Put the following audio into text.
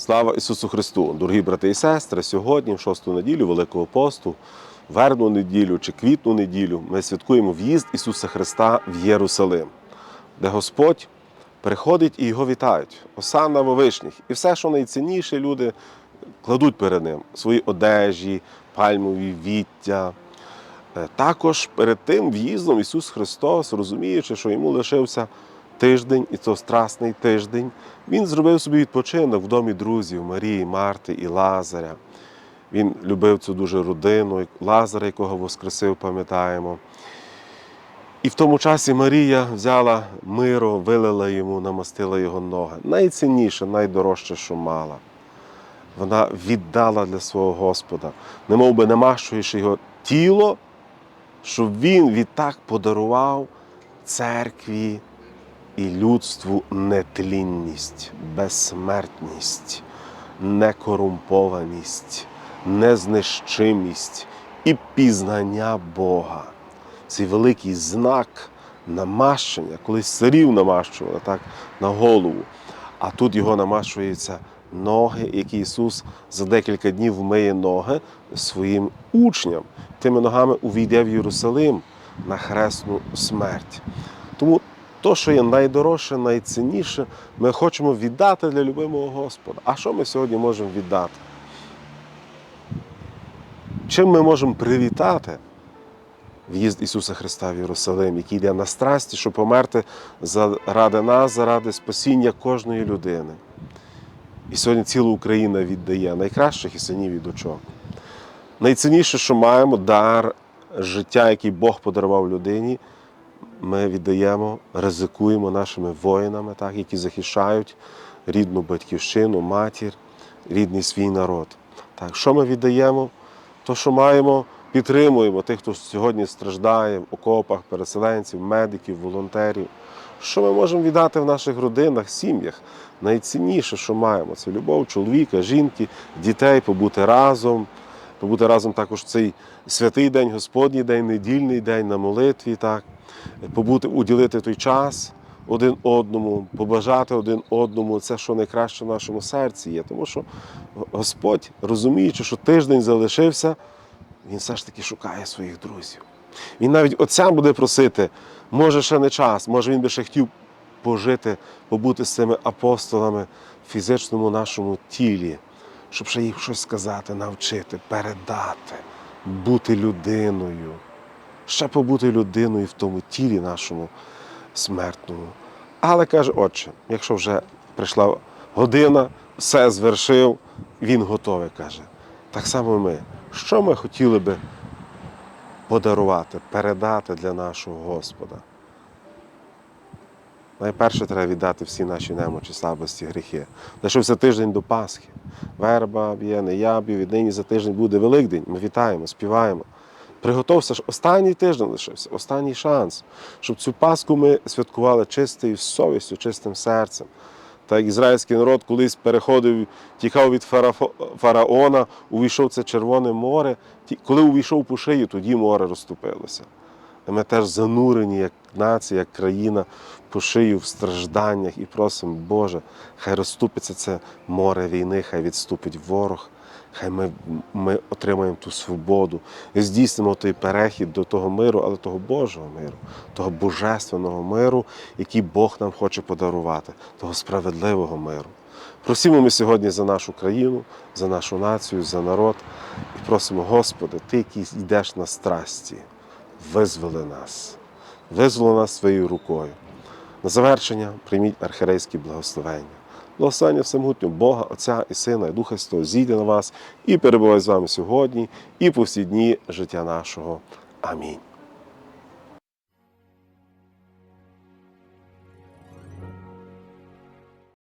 Слава Ісусу Христу! Дорогі брати і сестри, сьогодні, в шосту неділю Великого посту, вербну неділю чи квітну неділю, ми святкуємо в'їзд Ісуса Христа в Єрусалим, де Господь приходить і його вітають. Осанна во вишніх. І все, що найцінніше, люди кладуть перед ним свої одежі, пальмові віття. Е, Також перед тим в'їздом Ісус Христос, розуміючи, що йому лишився тиждень, і то страсний тиждень, Він зробив собі відпочинок в домі друзів Марії, Марти і Лазаря. Він любив цю дуже родину, Лазаря, якого воскресив, пам'ятаємо. І в тому часі Марія взяла миро, вилила йому, намастила його ноги. Найцінніше, найдорожче, що мала. Вона віддала для свого Господа, немов би намащуючи його тіло, щоб він відтак подарував церкві і людству нетлінність, безсмертність, некорумпованість, незнищимість і пізнання Бога. Цей великий знак намащення, колись царів намащували так, на голову, а тут його намащуються ноги, які Ісус за декілька днів вмиє ноги своїм учням. Тими ногами увійде в Єрусалим на хресну смерть. Тому то, що є найдорожче, найцінніше, ми хочемо віддати для любимого Господа. А що ми сьогодні можемо віддати? Чим ми можемо привітати в'їзд Ісуса Христа в Єрусалим, який йде на страсті, щоб померти заради нас, заради спасіння кожної людини? І сьогодні ціла Україна віддає найкращих і синів і дочок. Найцінніше, що маємо, дар життя, який Бог подарував людині, ми віддаємо, ризикуємо нашими воїнами, так, які захищають рідну батьківщину, матір, рідний свій народ. Так, що ми віддаємо? То, що маємо, підтримуємо тих, хто сьогодні страждає в окопах, переселенців, медиків, волонтерів. Що ми можемо віддати в наших родинах, сім'ях? Найцінніше, що маємо, це любов чоловіка, жінки, дітей, побути разом, побути разом також в цей святий день, Господній день, недільний день на молитві, так, побути, уділити той час один одному, побажати один одному це, що найкраще в нашому серці є. Тому що Господь, розуміючи, що тиждень залишився, Він все ж таки шукає своїх друзів. Він навіть отця буде просити, може ще не час, може він би ще хотів пожити, побути з цими апостолами в фізичному нашому тілі, щоб ще їх щось сказати, навчити, передати, бути людиною, ще побути людиною в тому тілі нашому смертному. Але каже, отче, якщо вже прийшла година, все звершив, він готовий, каже. Так само ми. Що ми хотіли би подарувати, передати для нашого Господа? Найперше треба віддати всі наші немочі, слабості, гріхи. Лишився тиждень до Пасхи. Верба б'є, не я б'ю, віднині за тиждень буде Великдень. Ми вітаємо, співаємо. Приготовся ж останній тиждень лишився, останній шанс, щоб цю Пасху ми святкували чистою совістю, чистим серцем. Так ізраїльський народ колись переходив, тікав від фараона, увійшов це Червоне море. Коли увійшов по шиї, тоді море розступилося. Ми теж занурені як нація, як країна по шию в стражданнях і просимо, Боже, хай розступиться це море війни, хай відступить ворог, хай ми, ми отримаємо ту свободу і здійснимо той перехід до того миру, але того Божого миру, того божественного миру, який Бог нам хоче подарувати, того справедливого миру. Просимо ми сьогодні за нашу країну, за нашу націю, за народ і просимо, Господи, Ти, який йдеш на страсті, визволи нас, визволи нас своєю рукою. На завершення прийміть архірейські благословення. Благословення всемогутнього Бога, Отця і Сина, і Духа Святого зійде на вас і перебуває з вами сьогодні, і по всі дні життя нашого. Амінь.